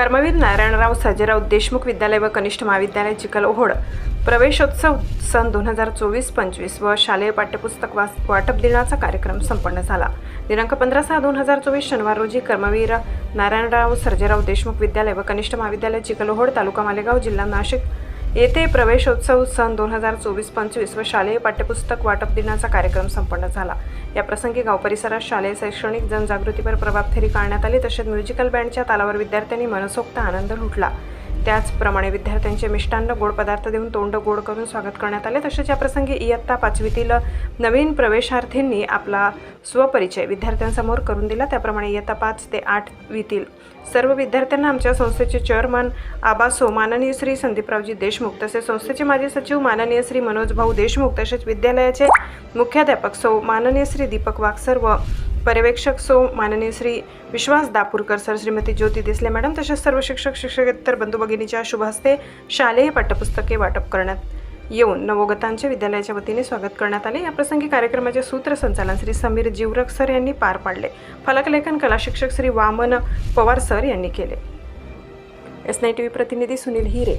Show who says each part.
Speaker 1: कर्मवीर नारायणराव सर्जेराव देशमुख विद्यालय व कनिष्ठ महाविद्यालय चिखलओहोड प्रवेशोत्सव सन दोन हजार चोवीस पंचवीस व शालेय पाठ्यपुस्तक वास वाटप दिनाचा कार्यक्रम संपन्न झाला. दिनांक पंधरा सहा दोन हजार चोवीस शनिवार रोजी कर्मवीर नारायणराव सर्जेराव देशमुख विद्यालय व कनिष्ठ महाविद्यालय चिखलओहोड तालुका मालेगाव जिल्हा नाशिक येथे प्रवेशोत्सव सन दोन हजार चोवीस पंचवीस व शालेय पाठ्यपुस्तक वाटप दिनाचा कार्यक्रम संपन्न झाला. या प्रसंगी गाव परिसरात शालेय शैक्षणिक जनजागृतीपर प्रभात फेरी काढण्यात आली तसेच म्युझिकल बँडच्या तालावर विद्यार्थ्यांनी मनसोक्त आनंद लुटला. त्याचप्रमाणे विद्यार्थ्यांचे मिष्टान्न गोड पदार्थ देऊन तोंड गोड करून स्वागत करण्यात आले. तसेच या प्रसंगी इयत्ता पाचवीतील नवीन प्रवेशार्थींनी आपला स्वपरिचय विद्यार्थ्यांसमोर करून दिला. त्याप्रमाणे इयत्ता पाच ते आठवीतील सर्व विद्यार्थ्यांना आमच्या संस्थेचे चेअरमन आबासो माननीय श्री संदीपरावजी देशमुख तसेच संस्थेचे माजी सचिव माननीय श्री मनोज भाऊ देशमुख तसेच विद्यालयाचे मुख्याध्यापक सौ माननीय श्री दीपक वाक्सर व पर्यवेक्षक सो माननीय श्री विश्वास दापूरकर सर श्रीमती ज्योती दिसले मॅडम तसेच सर्व शिक्षक शिक्षकेतर बंधू भगिनीच्या शुभ हस्ते शालेय पाठ्यपुस्तके वाटप करण्यात येऊन नवोगतांचे विद्यालयाच्या वतीने स्वागत करण्यात आले. या प्रसंगी कार्यक्रमाचे सूत्रसंचालन श्री समीर जीवरक सर यांनी पार पाडले. फलकलेखन कला शिक्षक श्री वामन पवार सर यांनी केले. एस नाय टी व्ही प्रतिनिधी सुनील हिरे